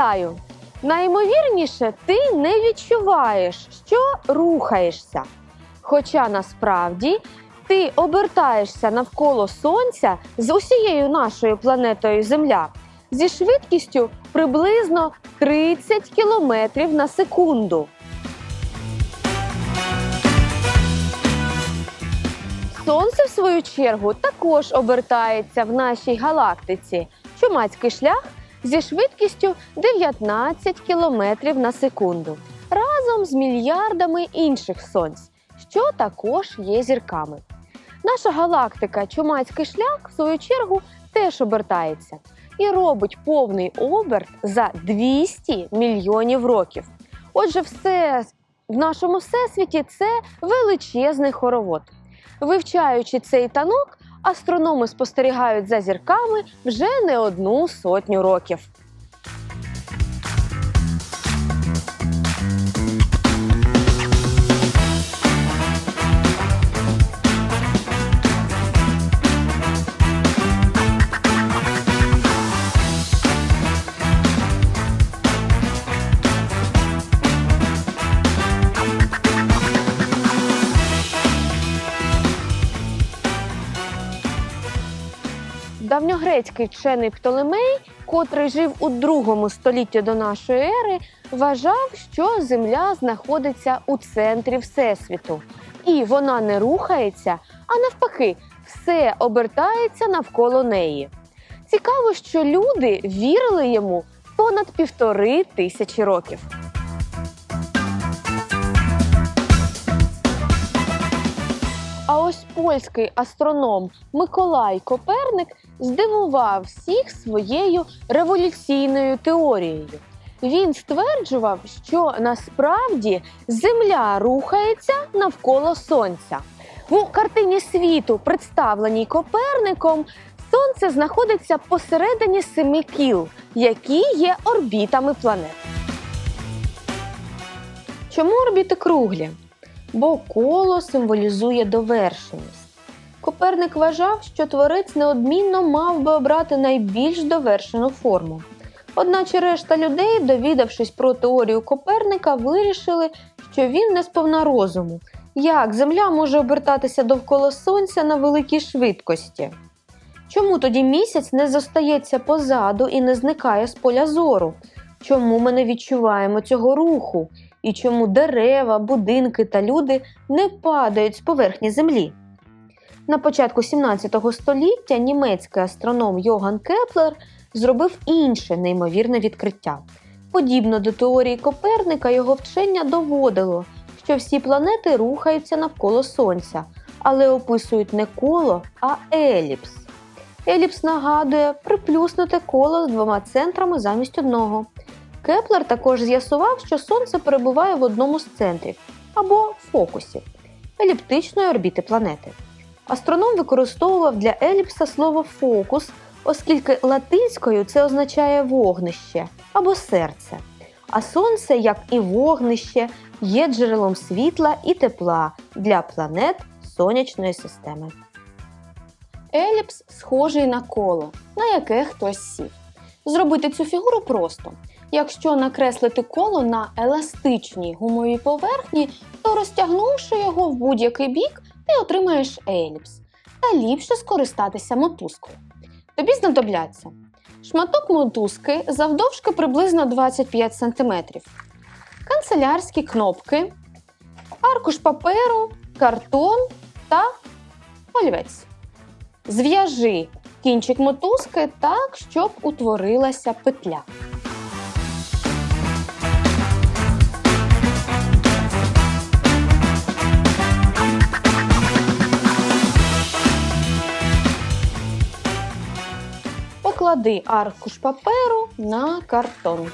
Вітаю! Найімовірніше, ти не відчуваєш, що рухаєшся. Хоча насправді ти обертаєшся навколо Сонця з усією нашою планетою Земля зі швидкістю приблизно 30 км на секунду. Сонце, в свою чергу, також обертається в нашій галактиці. Чумацький шлях зі швидкістю 19 км на секунду разом з мільярдами інших сонць, що також є зірками. Наша галактика Чумацький шлях, в свою чергу, теж обертається і робить повний оберт за 200 мільйонів років. Отже, все в нашому всесвіті це величезний хоровод. Вивчаючи цей танок, астрономи спостерігають за зірками вже не одну сотню років. Давньогрецький вчений Птолемей, котрий жив у другому столітті до нашої ери, вважав, що Земля знаходиться у центрі Всесвіту, і вона не рухається, а навпаки, все обертається навколо неї. Цікаво, що люди вірили йому понад півтори тисячі років. А ось польський астроном Миколай Коперник здивував всіх своєю революційною теорією. Він стверджував, що насправді Земля рухається навколо Сонця. У картині світу, представленій Коперником, Сонце знаходиться посередині семи кіл, які є орбітами планет. Чому орбіти круглі? Бо коло символізує довершеність. Коперник вважав, що творець неодмінно мав би обрати найбільш довершену форму. Одначе решта людей, довідавшись про теорію Коперника, вирішили, що він не сповна розуму. Як Земля може обертатися довкола Сонця на великій швидкості? Чому тоді місяць не зостається позаду і не зникає з поля зору? Чому ми не відчуваємо цього руху? І чому дерева, будинки та люди не падають з поверхні землі? На початку 17 століття німецький астроном Йоган Кеплер зробив інше неймовірне відкриття. Подібно до теорії Коперника, його вчення доводило, що всі планети рухаються навколо Сонця, але описують не коло, а еліпс. Еліпс нагадує приплюснуте коло з двома центрами замість одного. Кеплер також з'ясував, що Сонце перебуває в одному з центрів або фокусів еліптичної орбіти планети. Астроном використовував для еліпса слово фокус, оскільки латинською це означає вогнище або серце. А сонце, як і вогнище, є джерелом світла і тепла для планет сонячної системи. Еліпс схожий на коло, на яке хтось сів. Зробити цю фігуру просто. Якщо накреслити коло на еластичній гумовій поверхні, то розтягнувши його в будь-який бік, ти отримаєш еліпс. Та ліпше скористатися мотузкою. Тобі знадобляться шматок мотузки завдовжки приблизно 25 см, канцелярські кнопки, аркуш паперу, картон та олівець. Зв'яжи кінчик мотузки так, щоб утворилася петля. Поклади аркуш паперу на картон.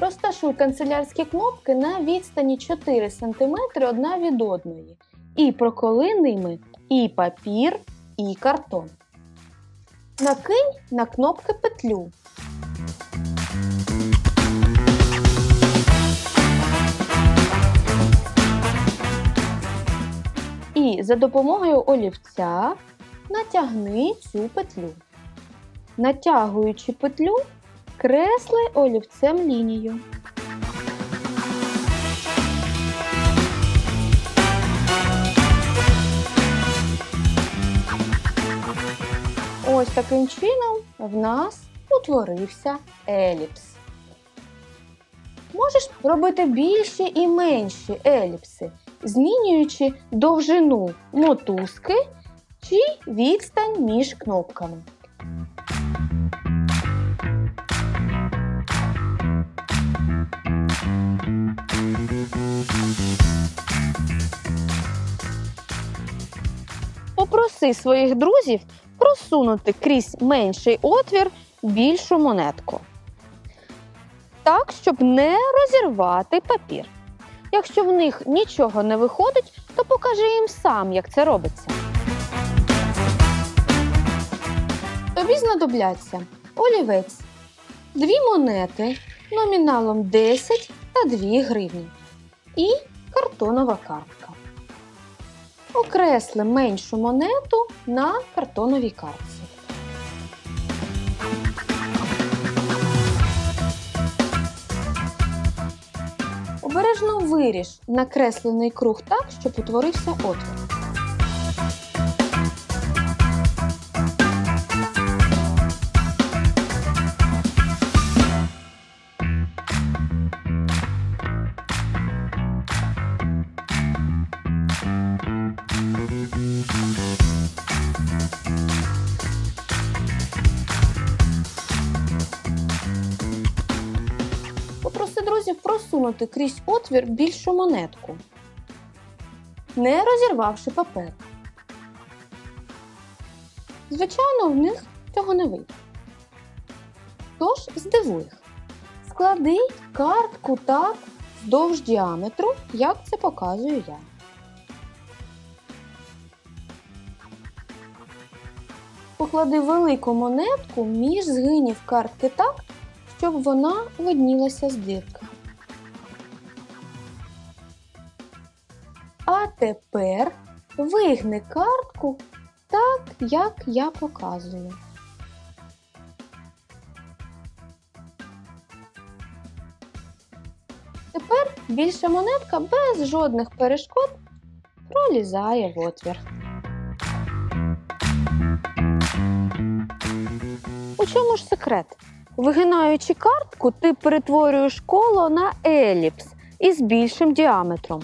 Розташуй канцелярські кнопки на відстані 4 см одна від одної і проколи ними і папір, і картон. Накинь на кнопки петлю. І за допомогою олівця натягни цю петлю. Натягуючи петлю, кресли олівцем лінію. Ось таким чином в нас утворився еліпс. Можеш робити більші і менші еліпси, змінюючи довжину мотузки чи відстань між кнопками. Попроси своїх друзів просунути крізь менший отвір більшу монетку. Так, щоб не розірвати папір. Якщо в них нічого не виходить, то покажи їм сам, як це робиться. Тобі знадобляться олівець, дві монети номіналом 10 та 2 гривні і картонова картка. Окресли меншу монету на картоновій картці. Обережно виріж накреслений круг так, щоб утворився отвір. Друзів просунути крізь отвір більшу монетку, не розірвавши папер. Звичайно, в них цього не вийде. Тож здивуй їх. Склади картку так вздовж діаметру, як це показую я. Поклади велику монетку між згинів картки так, щоб вона виднілася з дирки. Тепер вигни картку так, як я показую. Тепер більша монетка без жодних перешкод пролізає в отвір. У чому ж секрет? Вигинаючи картку, ти перетворюєш коло на еліпс із більшим діаметром.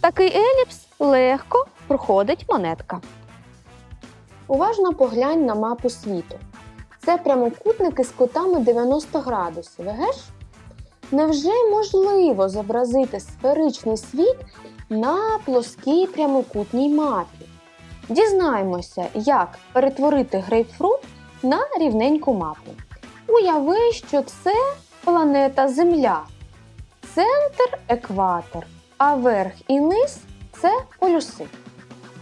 Такий еліпс легко проходить монетка. Уважно поглянь на мапу світу. Це прямокутники з кутами 90 градусів. Еге ж? Невже можливо зобразити сферичний світ на плоскій прямокутній мапі? Дізнаємося, як перетворити грейпфрут на рівненьку мапу. Уяви, що це планета Земля, центр екватор, а верх і низ це полюси.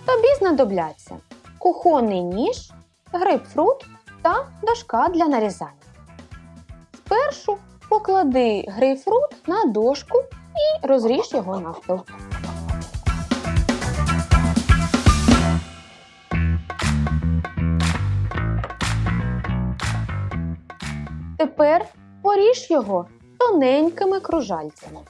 Тобі знадобляться кухонний ніж, грейпфрут та дошка для нарізання. Спершу поклади грейпфрут на дошку і розріж його навпіл. Тепер поріж його тоненькими кружальцями.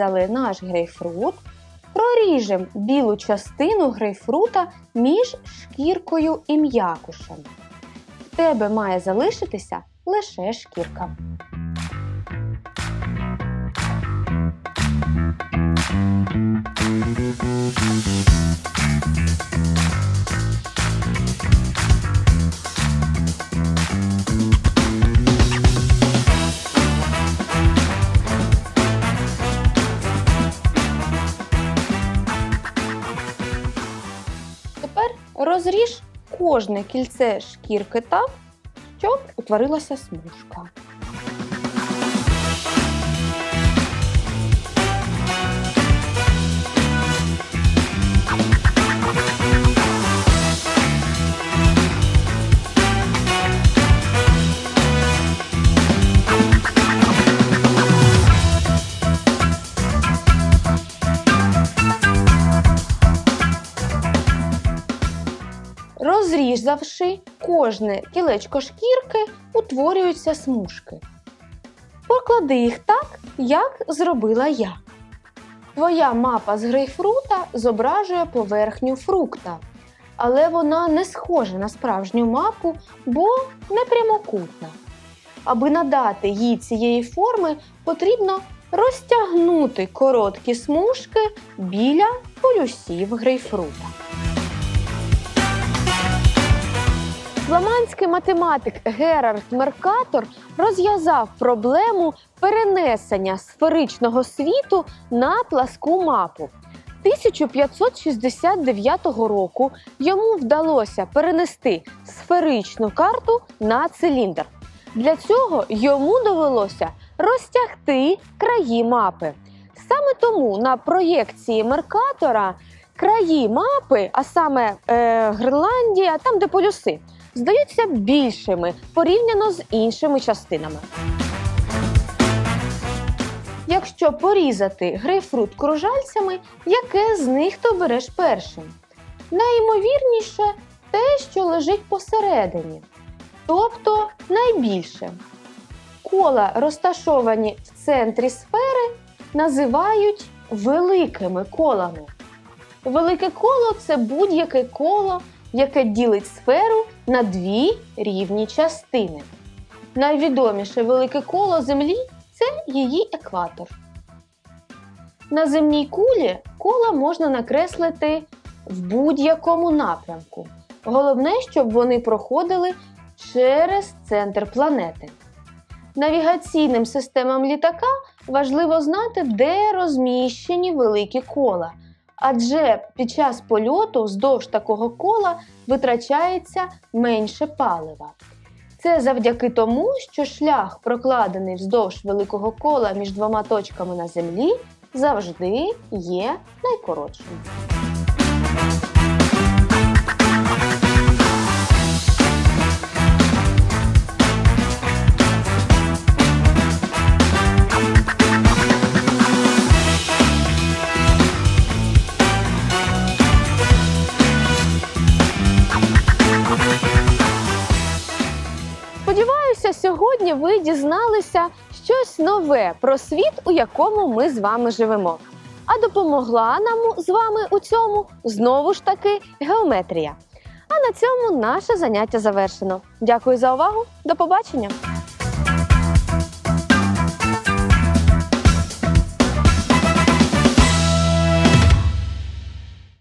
Нарізали наш грейпфрут, проріжемо білу частину грейпфрута між шкіркою і м'якушем. В тебе має залишитися лише шкірка. Розріж кожне кільце шкірки так, щоб утворилася смужка. Розрізавши кожне кілечко шкірки, утворюються смужки. Поклади їх так, як зробила я. Твоя мапа з грейпфрута зображує поверхню фрукта, але вона не схожа на справжню мапу, бо не прямокутна. Аби надати їй цієї форми, потрібно розтягнути короткі смужки біля полюсів грейпфрута. Фламандський математик Герард Меркатор розв'язав проблему перенесення сферичного світу на пласку мапу. 1569 року йому вдалося перенести сферичну карту на циліндр. Для цього йому довелося розтягти краї мапи. Саме тому на проєкції Меркатора краї мапи, а саме е, Гренландія, там де полюси, здаються більшими порівняно з іншими частинами. Якщо порізати грейпфрут кружальцями, яке з них ти береш першим? Найімовірніше те, що лежить посередині, тобто найбільше. Кола, розташовані в центрі сфери, називають великими колами. Велике коло це будь-яке коло, яке ділить сферу на дві рівні частини. Найвідоміше велике коло Землі це її екватор. На земній кулі кола можна накреслити в будь-якому напрямку. Головне, щоб вони проходили через центр планети. Навігаційним системам літака важливо знати, де розміщені великі кола, адже під час польоту вздовж такого кола витрачається менше палива. Це завдяки тому, що шлях, прокладений вздовж великого кола між двома точками на землі, завжди є найкоротшим. Сподіваюся, сьогодні ви дізналися щось нове про світ, у якому ми з вами живемо. А допомогла нам з вами у цьому знову ж таки геометрія. А на цьому наше заняття завершено. Дякую за увагу. До побачення!